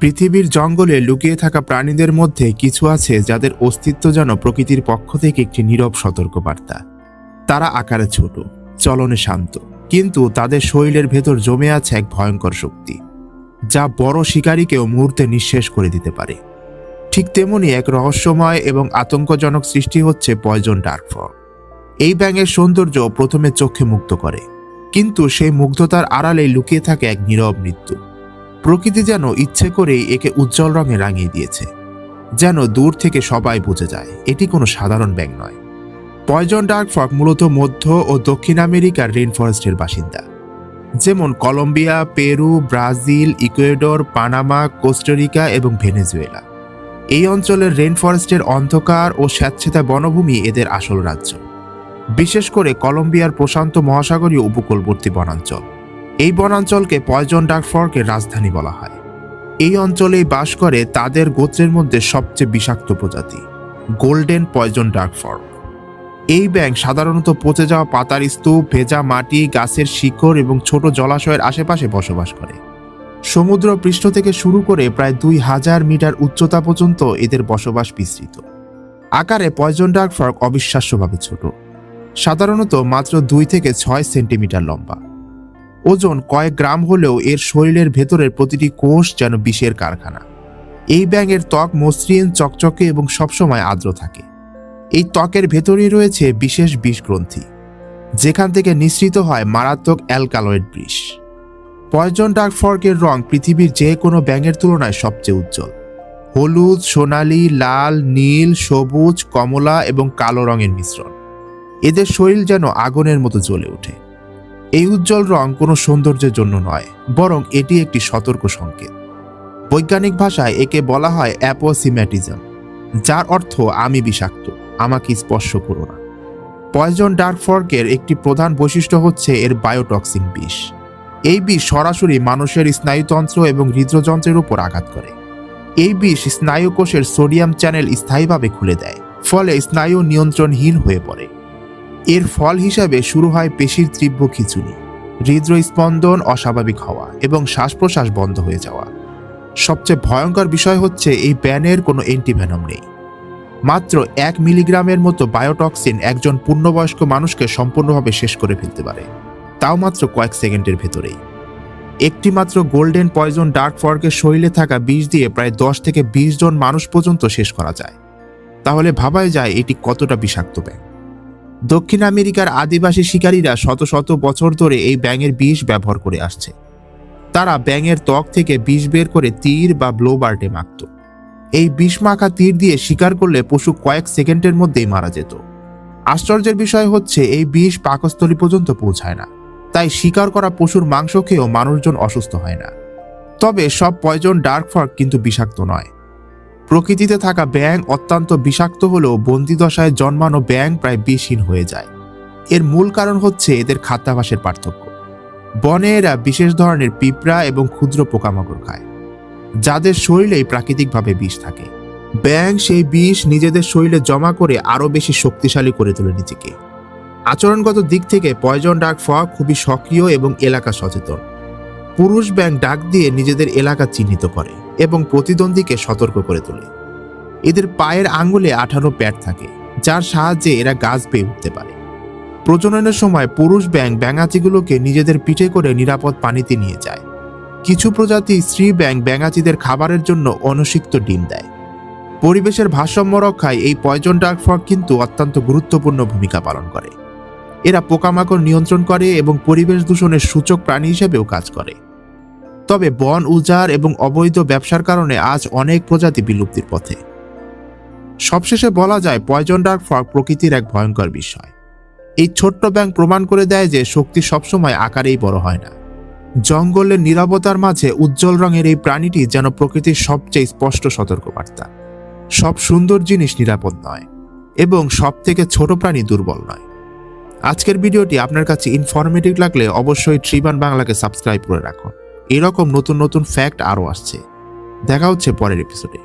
পৃথিবীর জঙ্গলে লুকিয়ে থাকা প্রাণীদের মধ্যে কিছু আছে যাদের অস্তিত্ব যেন প্রকৃতির পক্ষ থেকে একটি নীরব সতর্কবার্তা। তারা আকারে ছোট, চলনে শান্ত, কিন্তু তাদের শরীরের ভেতর জমে আছে এক ভয়ঙ্কর শক্তি, যা বড় শিকারীকেও মুহূর্তে নিঃশেষ করে দিতে পারে। ঠিক তেমনি এক রহস্যময় এবং আতঙ্কজনক সৃষ্টি হচ্ছে পয়জন ডার্ক ফ্রগ এই ব্যাঙের সৌন্দর্য প্রথমে চোখে মুক্ত করে, কিন্তু সেই মুগ্ধতার আড়ালে লুকিয়ে থাকে এক নীরব মৃত্যু। প্রকৃতি যেন ইচ্ছে করেই একে উজ্জ্বল রঙে রাঙিয়ে দিয়েছে, যেন দূর থেকে সবাই বুঝে যায়, এটি কোনো সাধারণ ব্যাঙ নয়। পয়জন ডার্ক ফ্রগ মূলত মধ্য ও দক্ষিণ আমেরিকার রেন ফরেস্টের বাসিন্দা। যেমন Colombia, Peru, Brazil, Ecuador, Panama, Costa Rica এবং ভেনেজুয়েলা। এই অঞ্চলের রেন ফরেস্টের অন্ধকার ও স্যাঁতসেঁতা বনভূমি এদের আসল রাজ্য। বিশেষ করে কলম্বিয়ার প্রশান্ত মহাসাগরীয় উপকূলবর্তী বনাঞ্চল। এই বনাঞ্চলকে পয়জন ডাকফর্কের রাজধানী বলা হয়। এই অঞ্চলেই বাস করে তাদের গোত্রের মধ্যে সবচেয়ে বিষাক্ত প্রজাতি, গোল্ডেন পয়জন ডাকফর্ক এই ব্যাঙ সাধারণত পচে যাওয়া পাতার স্তূপ, ভেজা মাটি, গাছের শিকড় এবং ছোট জলাশয়ের আশেপাশে বসবাস করে। সমুদ্র পৃষ্ঠ থেকে শুরু করে প্রায় দুই হাজার মিটার উচ্চতা পর্যন্ত এদের বসবাস বিস্তৃত। আকারে পয়জন ডাকফর্ক অবিশ্বাস্যভাবে ছোট। সাধারণত মাত্র দুই থেকে ছয় সেন্টিমিটার লম্বা। ওজন কয়েক গ্রাম হলেও এর শরীরের ভেতরের প্রতিটি কোষ যেন বিষের কারখানা। এই ব্যাঙের ত্বক মসৃণ, চকচকে এবং সবসময় আর্দ্র থাকে। এই ত্বকের ভেতরেই রয়েছে বিশেষ বিষ গ্রন্থি যেখান থেকে নিঃসৃত হয় মারাত্মক অ্যালকালয়েড বিষ। পয়জন ডার্ক ফর্কের রং পৃথিবীর যে কোনো ব্যাঙের তুলনায় সবচেয়ে উজ্জ্বল। হলুদ, সোনালী, লাল, নীল, সবুজ, কমলা এবং কালো রঙের মিশ্রণ। এদের শরীর যেন আগুনের মতো জ্বলে ওঠে। এই উজ্জ্বল রং কোনো সৌন্দর্যের জন্য নয়, বরং এটি একটি সতর্ক সংকেত। বৈজ্ঞানিক ভাষায় একে বলা হয় অ্যাপোসিম্যাটিজম, যার অর্থ আমি বিষাক্ত, আমাকে স্পর্শ করো না। পয়জন ডার্ক ফর্কের একটি প্রধান বৈশিষ্ট্য হচ্ছে এর বায়োটক্সিন বিষ। এই বিষ সরাসরি মানুষের স্নায়ুতন্ত্র এবং হৃদযন্ত্রের উপর আঘাত করে। এই বিষ স্নায়ুকোষের সোডিয়াম চ্যানেল স্থায়ীভাবে খুলে দেয়, ফলে স্নায়ু নিয়ন্ত্রণহীন হয়ে পড়ে। এর ফল হিসাবে শুরু হয় পেশির তীব্র খিচুনি। হৃদস্পন্দন অস্বাভাবিক হওয়া এবং শ্বাস প্রশ্বাস বন্ধ হয়ে যাওয়া। সবচেয়ে ভয়ঙ্কর বিষয় হচ্ছে এই ব্যানের কোনো অ্যান্টিভেনম নেই। মাত্র এক মিলিগ্রামের মতো বায়োটক্সিন একজন পূর্ণবয়স্ক মানুষকে সম্পূর্ণভাবে শেষ করে ফেলতে পারে, তাও মাত্র কয়েক সেকেন্ডের ভেতরেই। একটি মাত্র গোল্ডেন পয়জন ডার্ক ফর্কের শরীরে থাকা বিষ দিয়ে প্রায় দশ থেকে বিশ জন মানুষ পর্যন্ত শেষ করা যায়। তাহলে ভাবাই যায় এটি কতটা বিষাক্ত ব্যাঙ। দক্ষিণ আমেরিকার আদিবাসী শিকারীরা শত শত বছর ধরে এই ব্যাঙের বিষ ব্যবহার করে আসছে। তারা ব্যাঙের ত্বক থেকে বিষ বের করে তীর বা ব্লোবার্টে মাখত। এই বিষ মাখা তীর দিয়ে শিকার করলে পশু কয়েক সেকেন্ডের মধ্যেই মারা যেত। আশ্চর্যের বিষয় হচ্ছে, এই বিষ পাকস্থলী পর্যন্ত পৌঁছায় না। তাই শিকার করা পশুর মাংস খেয়েও মানুষজন অসুস্থ হয় না। তবে সব পয়জন ডার্ক ফর্ক কিন্তু বিষাক্ত নয়। প্রকৃতিতে থাকা ব্যাং অত্যন্ত বিষাক্ত হলেও বন্দিদশায় জন্মানো ব্যাং প্রায় বিষহীন হয়ে যায়। এর মূল কারণ হচ্ছে এদের খাদ্যাভাসের পার্থক্য। বনে এরা বিশেষ ধরনের পিঁপড়া এবং ক্ষুদ্র পোকামাকড় খায়, যাদের শরীরেই প্রাকৃতিকভাবে বিষ থাকে। ব্যাং সেই বিষ নিজেদের শরীরে জমা করে আরও বেশি শক্তিশালী করে তোলে নিজেকে। আচরণগত দিক থেকে পয়জন ডাক ফক খুবই সক্রিয় এবং এলাকা সচেতন। পুরুষ ব্যাং ডাক দিয়ে নিজেদের এলাকা চিহ্নিত করে এবং প্রতিদ্বন্দ্বীকে সতর্ক করে তোলে। এদের পায়ের আঙ্গুলে আঠারো প্যাড থাকে, যার সাহায্যে এরা গাছ পেয়ে উঠতে পারে। প্রজননের সময় পুরুষ ব্যাং ব্যাঙাচিগুলোকে নিজেদের পিঠে করে নিরাপদ পানিতে নিয়ে যায়। কিছু প্রজাতি স্ত্রী ব্যাং ব্যাঙাচিদের খাবারের জন্য অনসিক্ত ডিম দেয়। পরিবেশের ভারসাম্য রক্ষায় এই পয়জন ডার্ক ফ্রগ কিন্তু অত্যন্ত গুরুত্বপূর্ণ ভূমিকা পালন করে। এরা পোকামাকড় নিয়ন্ত্রণ করে এবং পরিবেশ দূষণের সূচক প্রাণী হিসেবেও কাজ করে। তবে বন, উজাড় এবং অবৈধ ব্যবসার কারণে আজ অনেক প্রজাতি বিলুপ্তির পথে। সবশেষে বলা যায় পয়জন ডার্ক ফ্রগ প্রকৃতির এক ভয়ঙ্কর বিষয়। এই ছোট্ট ব্যাং প্রমাণ করে দেয় যে শক্তি সবসময় আকারেই বড় হয় না। জঙ্গলের নিরাপত্তার মাঝে উজ্জ্বল রঙের এই প্রাণীটি যেন প্রকৃতির সবচেয়ে স্পষ্ট সতর্কবার্তা। সব সুন্দর জিনিস নিরাপদ নয় এবং সব থেকে ছোট প্রাণী দুর্বল নয়। আজকের ভিডিওটি আপনার কাছে ইনফরমেটিভ লাগলে অবশ্যই ট্রিবান বাংলাকে সাবস্ক্রাইব করে রাখুন। এরকম নতুন নতুন ফ্যাক্ট আরও আসছে। দেখা হচ্ছে পরের এপিসোডে